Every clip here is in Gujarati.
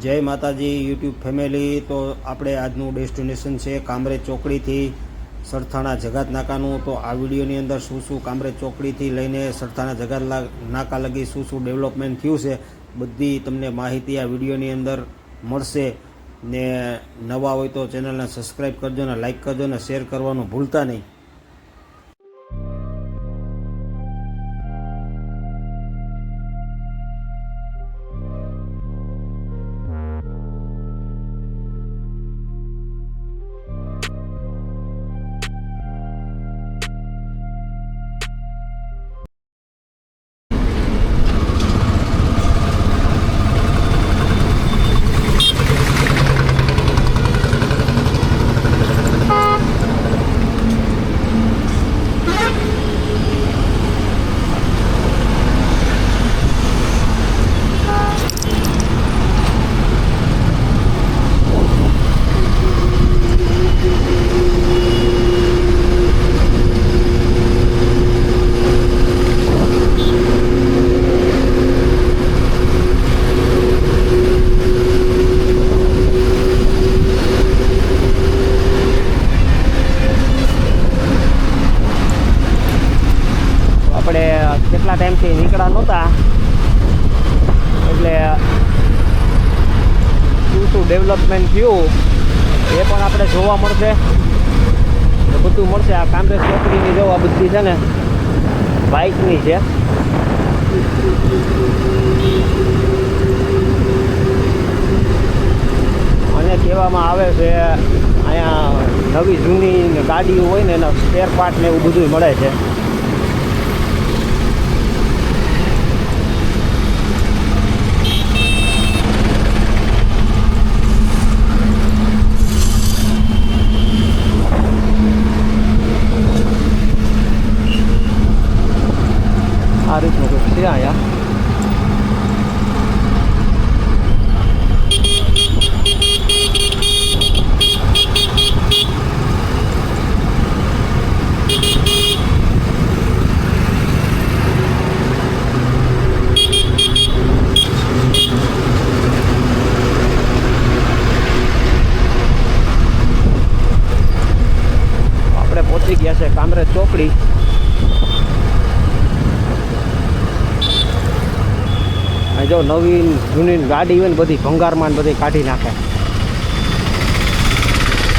જય માતાજી, યુટ્યુબ ફેમિલી. તો આપણે આજનું ડેસ્ટિનેશન છે કામરેજ ચોકડીથી સરથાણા જગાત નાકાનું. તો આ વિડીયોની અંદર શું શું કામરેજ ચોકડીથી લઈને સરથાણા જગાત નાકા લગી શું શું ડેવલપમેન્ટ થયું છે, બધી તમને માહિતી આ વિડીયોની અંદર મળશે. ને નવા હોય તો ચેનલને સબસ્ક્રાઈબ કરજો ને લાઈક કરજો ને શેર કરવાનું ભૂલતા નહીં. શું ડેવલપમેન્ટ થયું. એ પણ આપણે જોવા મળશે. બધું મળશે. આ કામરેજ ચોકડીની જો આ બધી છે ને. બાઇકની છે. અને કહેવામાં આવે છે, અહીંયા નવી જૂની ગાડીઓ હોય ને એના સ્પેર પાર્ટ ને એવું બધું મળે છે આ રીતનું કંઈક છે અહીંયા આપણે પહોંચી ગયા છે કામરેજ ચોકડી જો નવીન, જૂની ગાડી હોય ને બધી ભંગારમાં બધી કાઢી નાખે.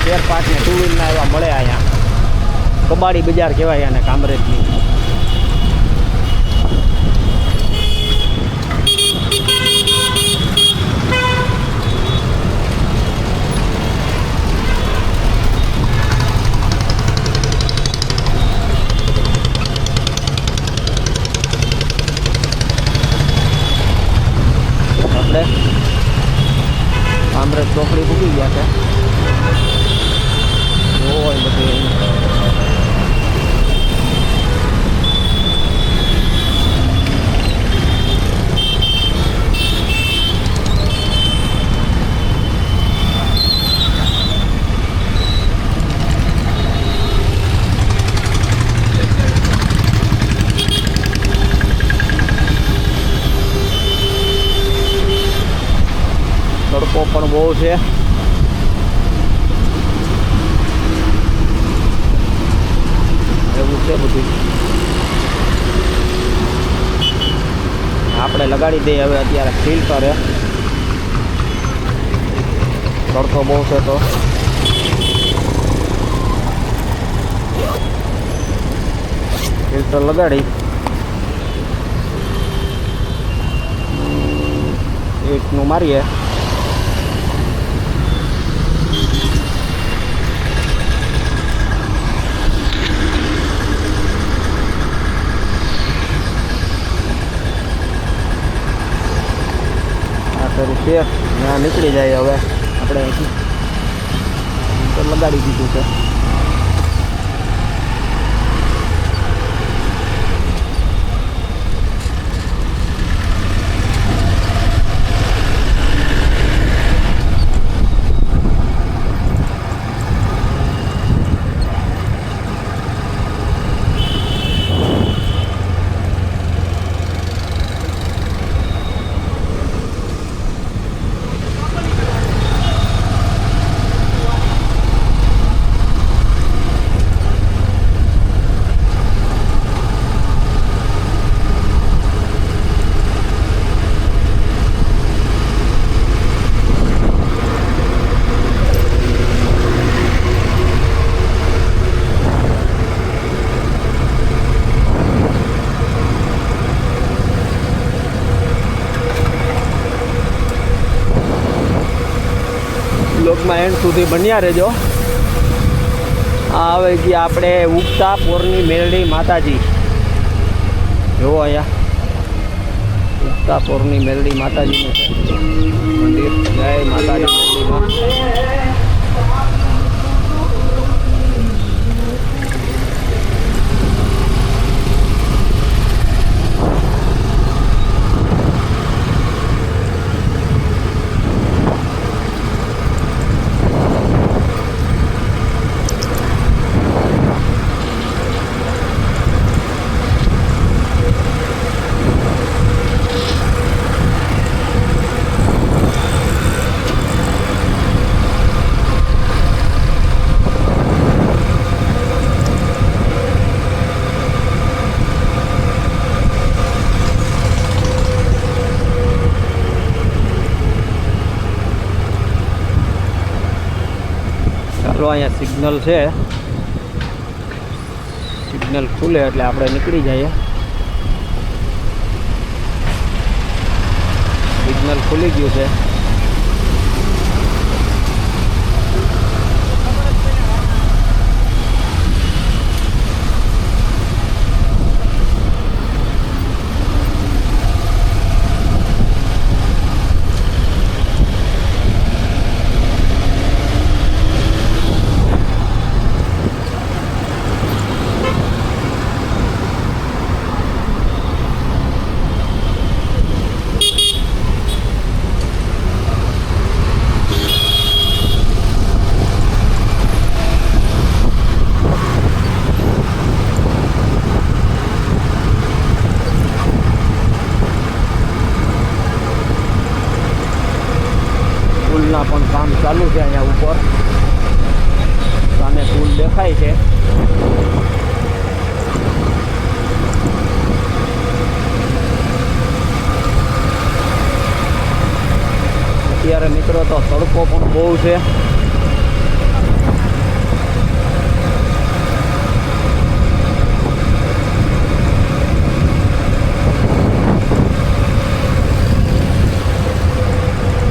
સ્પેર પાર્ટ ને ટુ વ્હીલના એવા મળે અહીંયા. કબાડી બજાર કહેવાય અને કામરેજની આપણે કામરેજ ચોકડી પૂકી ગયા છે જોવો હોય બધી તડકો પણ બહુ છે. એવું છે બધું. આપણે લગાડી દઈએ હવે અત્યારે ફિલ્ટરે તડકો બહુ છે તો. ફિલ્ટર લગાડી. એકનું મારીએ. ફેરું છે ત્યાં નીકળી જાય હવે. આપણે લગાડી દીધું છે. સુધી બન્યા રહેજો. આ હવે જે આપણે ઉગતા પોરની મેરડી માતાજી. જુઓ અહીંયા. ઉગતા પોરની મેરડી માતાજીનું મંદિર. જય માતાજી. મેરડીમાં ચાલો અહીંયા સિગ્નલ છે. સિગ્નલ ખુલે એટલે આપણે નીકળી જઈએ. સિગ્નલ ખુલી ગયું છે. પુલના પણ કામ ચાલુ છે અહીંયા ઉપર. સામે પુલ દેખાય છે. અત્યારે મિત્રો તો તડકો પણ બહુ છે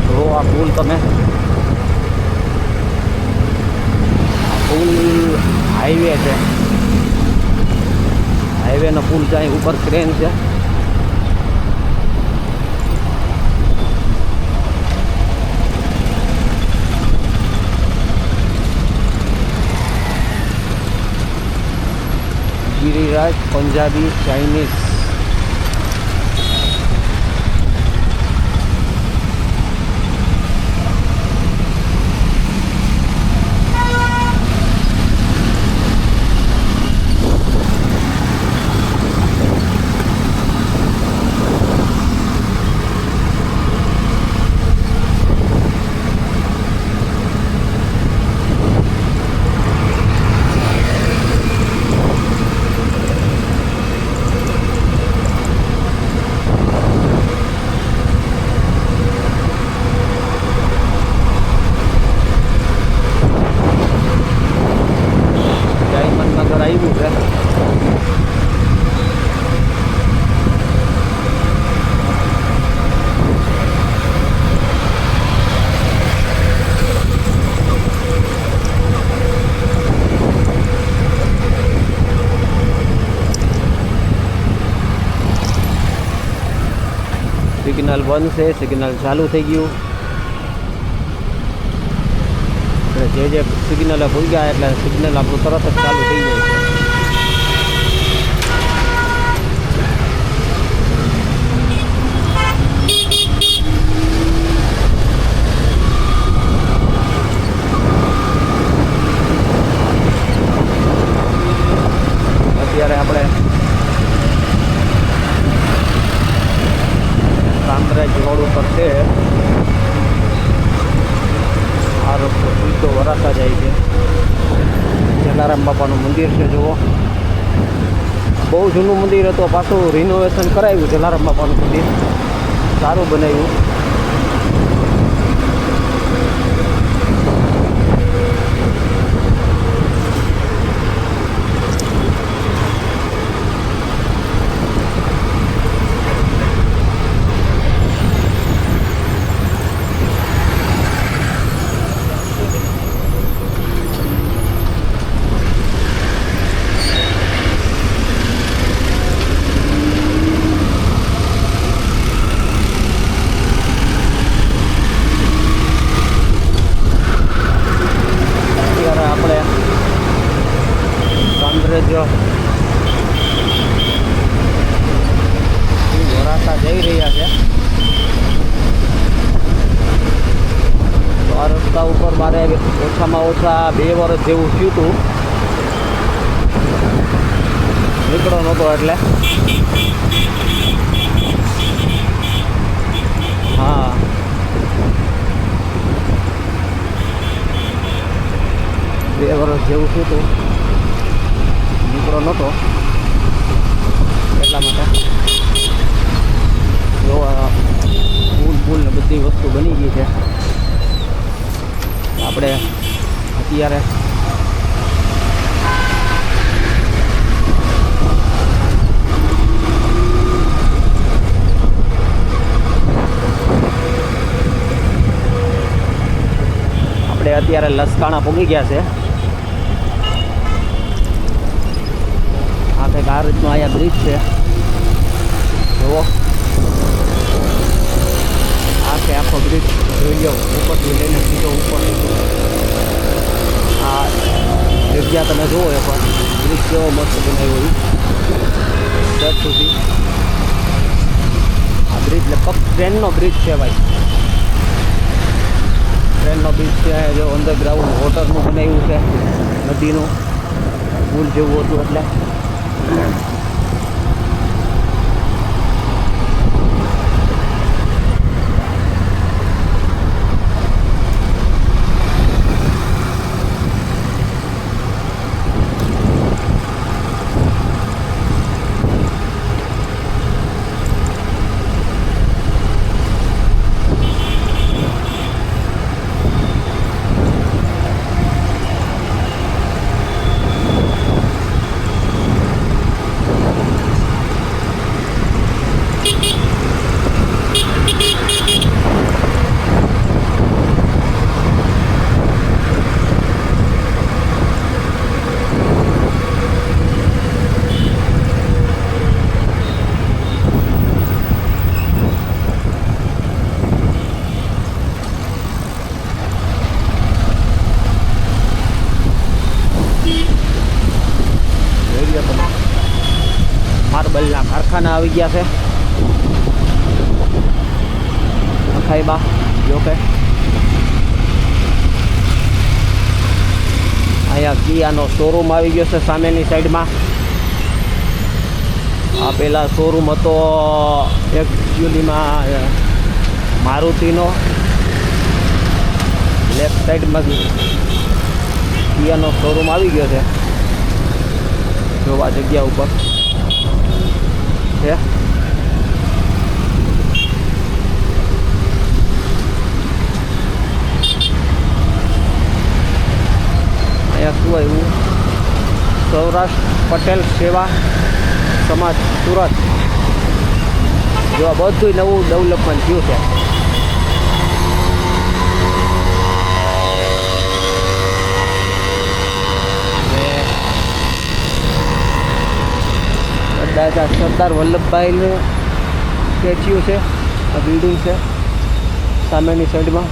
જો આ પુલ તમે? પુલ હાઈવે છે. હાઈવેનો પુલ જાય ઉપર ક્રેન છે. ગિરિરાજ પંજાબી ચાઇનીઝ ડાયમંડ નગર આવ્યું છે સિગ્નલ બંધ છે, સિગ્નલ ચાલુ થઈ ગયું. જે જે સિગ્નલે ગયા એટલે સિગ્નલ આપણું તરત જ ચાલુ થઈ જાય છે અત્યારે આપણે કામરેજ રોડ ઉપર છે આ રસ્તો સીધો વરાસા જાય છે જલારામ બાપાનું મંદિર છે જુઓ બહુ જૂનું મંદિર હતું પાછું રિનોવેશન કરાવ્યું જલારામ બાપાનું મંદિર. સારું બનાવ્યું. વર્ષ જેવું થયું હતું નીકળો નહોતો એટલે. હા. બે વર્ષ જેવું થયું હતું નીકળો નહોતો. એટલા માટે. જોવા ફૂલ પુલ ને બધી વસ્તુ બની ગઈ છે. આપણે અત્યારે. આપણે અત્યારે લસકાણા પૂગી ગયા છે. આ કંઈક આ રીતનો અહીંયા બ્રિજ છે. જુઓ. આખે આખો બ્રિજ જોઈ લો, ઉપરથી લઈને સીધો ઉપર આ જગ્યા તમે જુઓ એકવાર બ્રિજ કેવો મસ્ત બનાવ્યો એ સુધી. આ બ્રિજ લગભગ ટ્રેનનો બ્રિજ છે ભાઈ ટ્રેનનો બ્રિજ છે જો અંડરગ્રાઉન્ડ વોટરનું બનાવ્યું છે, નદીનું. પુલ જેવું હતું એટલે જોઈ લો તમે માર્બલના કારખાના આવી ગયા છે. અખાઈબા જો કે. અહીંયા કિયાનો શોરૂમ આવી ગયો છે સામેની સાઈડમાં આ પેલા શોરૂમ હતો એકચ્યુઅલીમાં મારુતિનો. લેફ્ટ સાઈડમાં કિયાનો શોરૂમ આવી ગયો છે. જોવા જગ્યા ઉપર. છે અહીંયા શું આવ્યું? સૌરાષ્ટ્ર પટેલ સેવા સમાજ, સુરત. જો બધું નવું ડેવલપમેન્ટ થયું છે. કદાચ સરદાર વલ્લભભાઈનું સ્ટેચ્યુ છે, આ બિલ્ડિંગ છે, સામેની સાઈડમાં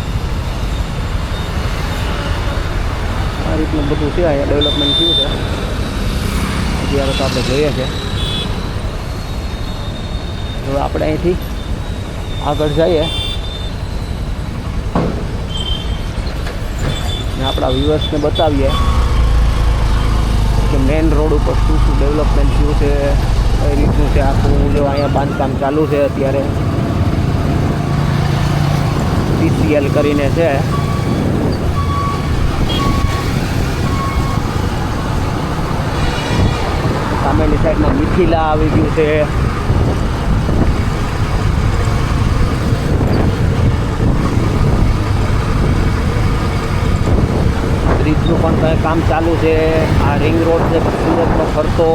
આ રીતનું બધું છે, અહીંયા ડેવલપમેન્ટ થયું છે. અત્યારે તો આપણે જોઈએ છે. હવે આપણે અહીંથી આગળ જઈએ. ને આપણા વ્યુઅર્સને બતાવીએ કે મેઇન રોડ ઉપર શું શું ડેવલપમેન્ટ થયું છે. કઈ રીતનું છે આખું જો અહીંયા બાંધકામ ચાલુ છે અત્યારે. સીસીએલ કરીને છે. સામેની સાઈડમાં મિથિલા આવી ગયું છે. બ્રિજનું પણ કામ ચાલુ છે. આ રિંગ રોડ છે સુરતનો ફરતો.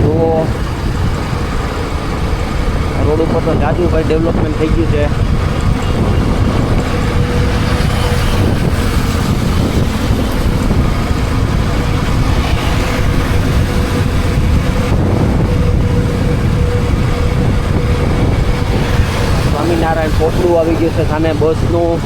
જુઓ. રોડ ઉપર તો જાજુ ભાઈ ડેવલપમેન્ટ થઈ ગયું છે. સ્વામિનારાયણ પોટલું આવી ગયું છે સામે બસનું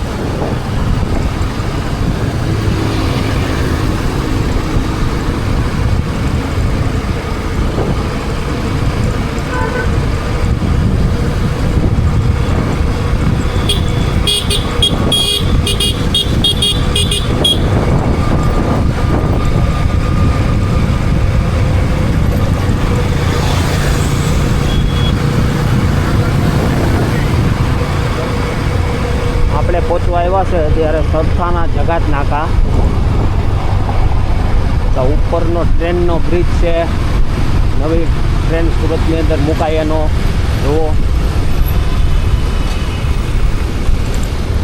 આપણે પહોંચવા આવ્યા છે ત્યારે સરથાના જગાત નાકા તો ઉપરનો ટ્રેનનો બ્રિજ છે. નવી ટ્રેન સુરતની અંદર મુકાય એનો. જુઓ.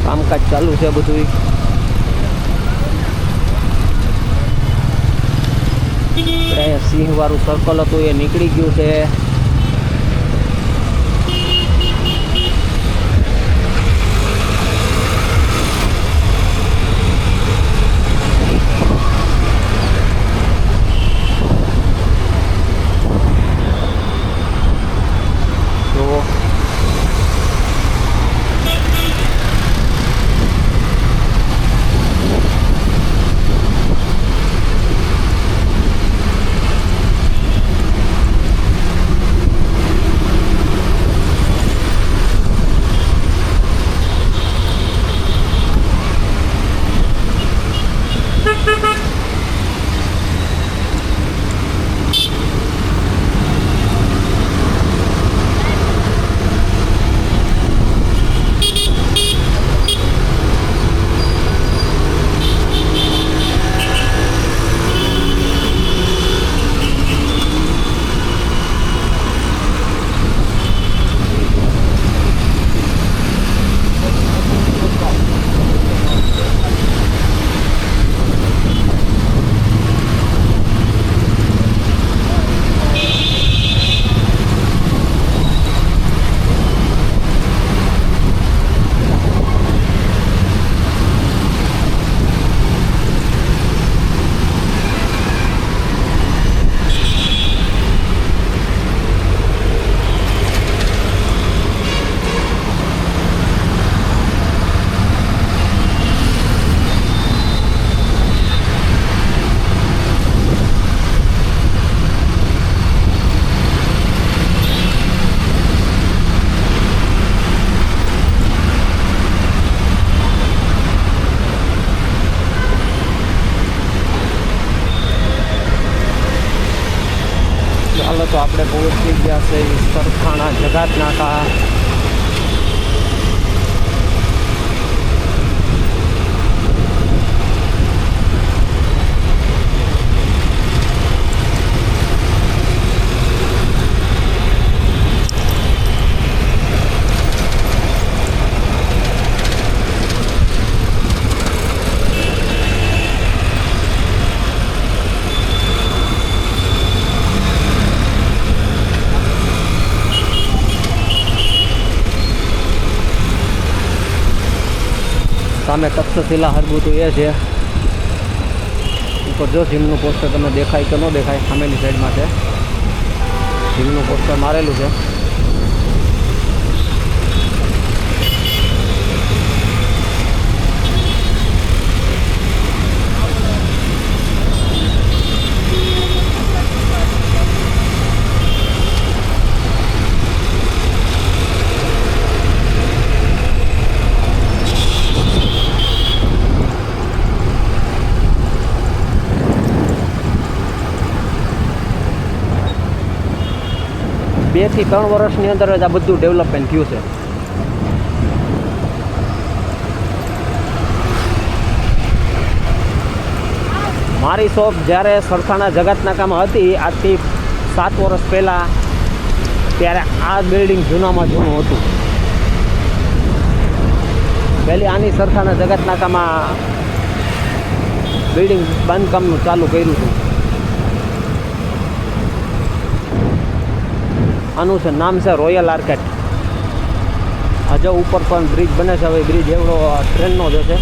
કામકાજ ચાલુ છે બધું સિંહવાળું સર્કલ હતું, એ નીકળી ગયું છે. સામે તક્ષશિલા હરબુતું એ છે. ઉપર જો જીમનું પોસ્ટર તમને દેખાય કે ન દેખાય, સામેની સાઈડમાં છે. જીમનું પોસ્ટર મારેલું છે. થી ત્રણ વર્ષની અંદર જ આ બધું ડેવલપમેન્ટ થયું છે. મારી શોપ જ્યારે સરથાણા જગતનાકામાં હતી, આજથી સાત વર્ષ પહેલાં ત્યારે આ બિલ્ડિંગ જૂનામાં જૂનું હતું. પહેલી આની સરથાણા જગતનાકામાં બિલ્ડિંગ બાંધકામનું ચાલુ કર્યું હતું. આનું છે, નામ છે રોયલ આર્કેટ હજુ ઉપર પણ બ્રિજ બને છે, હવે બ્રિજ એવડો ટ્રેનનો જ છે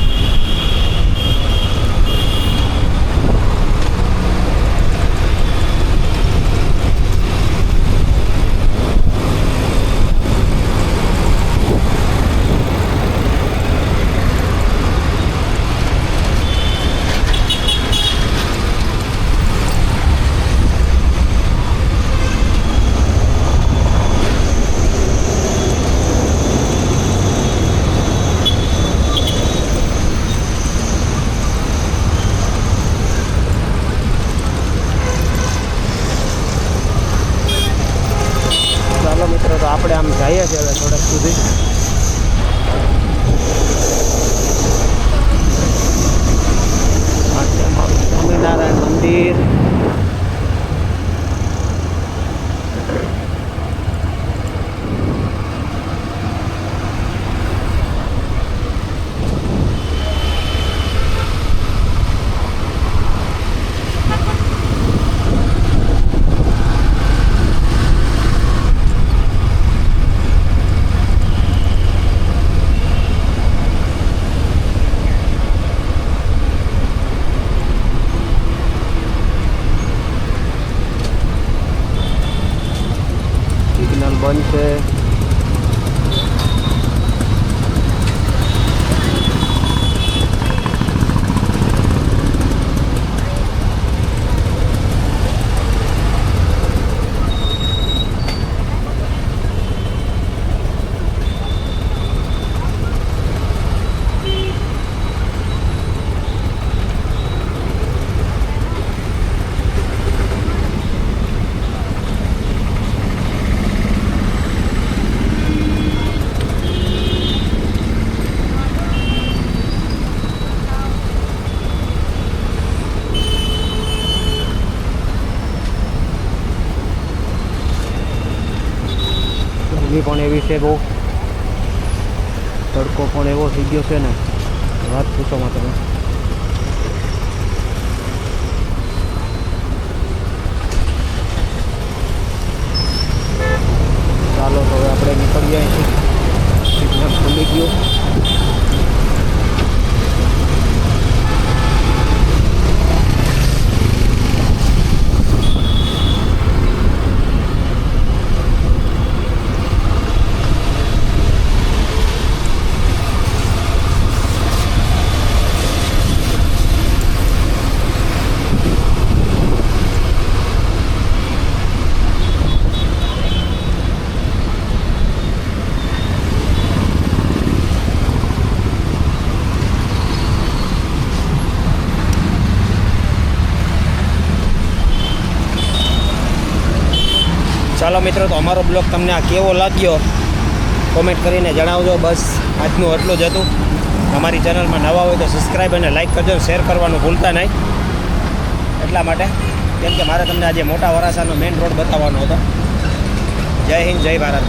એવી છે બહુ. તડકો પણ એવો થઈ ગયો છે ને. વાત પૂછોમાં તમે ચાલો તો હવે આપણે નીકળીએ અહીંથી સિગ્નલ ખુલી ગયું ચાલો મિત્રો, તો અમારો બ્લોગ તમને આ કેવો લાગ્યો? કોમેન્ટ કરીને જણાવજો. બસ, આજનું એટલું જ હતું. અમારી ચેનલમાં નવા હોય તો સબસ્ક્રાઈબ અને લાઈક કરજો શેર કરવાનું ભૂલતા નહીં. એટલા માટે, કેમ કે મારે તમને આજે મોટા વરાસાનો મેઇન રોડ બતાવવાનો હતો. જય હિન્દ, જય ભારત.